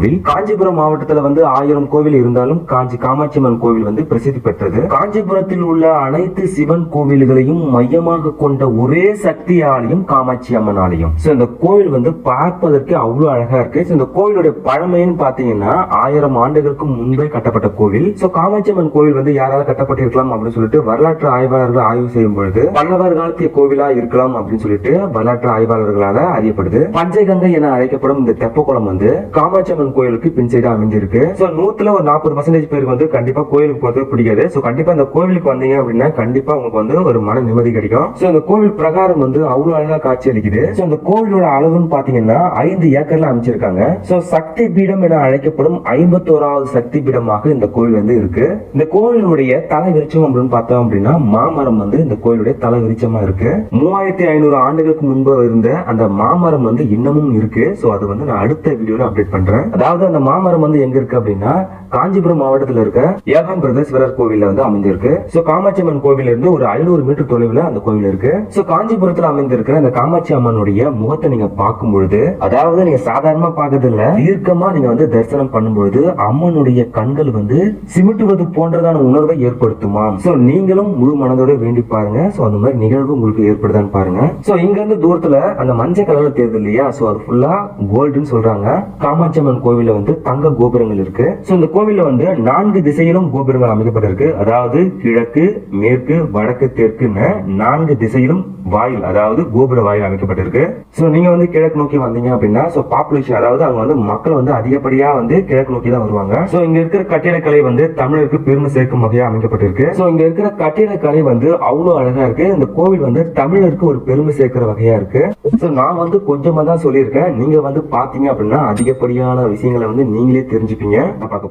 கோவில் காஞ்சிபுரம் மாவட்டத்துல வந்து ஆயிரம் கோவில் இருந்தாலும் காஞ்சி காமாட்சி அம்மன் கோவில் வந்து பிரசித்தி பெற்றது. காஞ்சிபுரத்தில் உள்ள அனைத்து சிவன் கோவில்களையும் மையமாக கொண்ட ஒரே சக்தி ஆலயம் காமாட்சி அம்மன் ஆலயம் சோ இந்த கோவில் வந்து பார்ப்பதற்கு அவ்வளவு அழகா இருக்கு. இந்த கோவிலுடைய பழமைன்னு பாத்தீங்கன்னா ஆயிரம் ஆண்டுகளுக்கு முன்பே கட்டப்பட்ட கோவில். சோ காமாட்சி அம்மன் கோவில் வந்து யாரால கட்டப்பட்டிருக்கலாம் அப்படின்னு சொல்லிட்டு வரலாற்று ஆய்வாளர்கள் ஆய்வு செய்யும் பொழுது பல்லவர் காலத்திய கோவிலா இருக்கலாம் அப்படின்னு சொல்லிட்டு வரலாற்று ஆய்வாளர்களால அறியப்படுது. பஞ்சகங்கை என அழைக்கப்படும் இந்த தெப்பக்குளம் வந்து காமாட்சி அம்மன் கோயிலுக்கு பின் சைடு அமைஞ்சிருக்கு சோ நூத்துல ஒரு நாற்பது பர்சன்டேஜ் பேருக்கு வந்து கண்டிப்பா கோயிலுக்கு போறது பிடிக்காது. சோ கண்டிப்பா இந்த கோவிலுக்கு வந்தீங்க அப்படின்னா கண்டிப்பா உங்களுக்கு வந்து ஒரு மன நிம்மதி கிடைக்கும். சோ இந்த கோவில் பிரகாரம் வந்து அவ்வளவு அழகா காட்சி அளிக்குது. சோ இந்த கோவிலோட அளவுன்னு பாத்தீங்கன்னா ஐந்து ஏக்கர்ல அமைச்சிருக்காங்க. சோ சக்தி பீடம் என அழைக்கப்படும் ஐம்பத்தோராவது சக்தி பீடமாக இந்த கோவில் வந்து இருக்கு. இந்த கோவிலுடைய தலை விருச்சம் அப்படின்னு பார்த்தோம் அப்படின்னா மாமரம் வந்து இந்த கோவிலுடைய தலை விருச்சமா இருக்கு. மூவாயிரத்தி ஐநூறு ஆண்டுகளுக்கு முன்பு இருந்த அந்த மாமரம் வந்து இன்னமும் இருக்கு. சோ அது வந்து நான் அடுத்த வீடியோல அப்டேட் பண்றேன். அதாவது அந்த மாமரம் வந்து எங்க இருக்கு அப்படின்னா காஞ்சிபுரம் மாவட்டத்துல இருக்க ஏகாம் பிரதேஸ்வரர் கோவில்ல வந்து அமைந்திருக்கு. சோ காமாட்சி அம்மன் கோவில் இருந்து ஒரு ஐநூறு மீட்டர் தொலைவுல அந்த கோவில் இருக்கு. சோ காஞ்சிபுரத்துல அமைந்திருக்கிற அந்த காமாட்சி அம்மனுடைய முகத்தை நீங்க பார்க்கும் பொழுது அதாவது நீங்க சாதாரணமா பார்க்கறது இல்ல தீர்க்கமா நீங்க வந்து தரிசனம் பண்ணும்பொழுது அம்மனுடைய கண்கள் வந்து சிமிட்டுவது போன்றதான உணர்வை ஏற்படுத்துமா? சோ நீங்களும் முழு மனதோட வேண்டி பாருங்க. சோ அந்த மாதிரி நிகழ்வு உங்களுக்கு ஏற்படுதான்னு பாருங்க. சோ இங்க இருந்து தூரத்துல அந்த மஞ்சள் கலர்ல தெரியுது இல்லையா? சோ அது ஃபுல்லா கோல்டுன்னு சொல்றாங்க. காமாட்சி அம்மன் கோவில வந்து தங்க கோபுரங்கள் இருக்கு. சோ இந்த கோவிலில் வந்து நான்கு திசையிலும் கோபுரங்கள் அமைக்கப்பட்டிருக்கு. அதாவது கிழக்கு மேற்கு வடக்கு தெற்குன்னு நான்கு திசையிலும் வாயில் அதாவது கோபுர வாயில் அமைக்கப்பட்டிருக்கு. சோ நீங்க வந்து கிழக்கு நோக்கி வந்தீங்க அப்படின்னா சோ பாப்புலேஷன் அதாவது அங்க வந்து மக்கள் வந்து அதிகப்படியா வந்து கிழக்கு நோக்கி தான் வருவாங்க. சோ இங்க இருக்கிற கட்டிடக்கலை வந்து தமிழருக்கு பெருமை சேர்க்கும் வகையா அமைக்கப்பட்டிருக்கு. சோ இங்க இருக்கிற கட்டிடக்கலை வந்து அவ்வளவு அழகா இருக்கு. இந்த கோவில் வந்து தமிழருக்கு ஒரு பெருமை சேர்க்கிற வகையா இருக்கு. சோ நான் வந்து கொஞ்சமா தான் சொல்லியிருக்கேன். நீங்க வந்து பாத்தீங்க அப்படின்னா அதிகப்படியான விஷயங்களை வந்து நீங்களே தெரிஞ்சுப்பீங்க. பார்க்க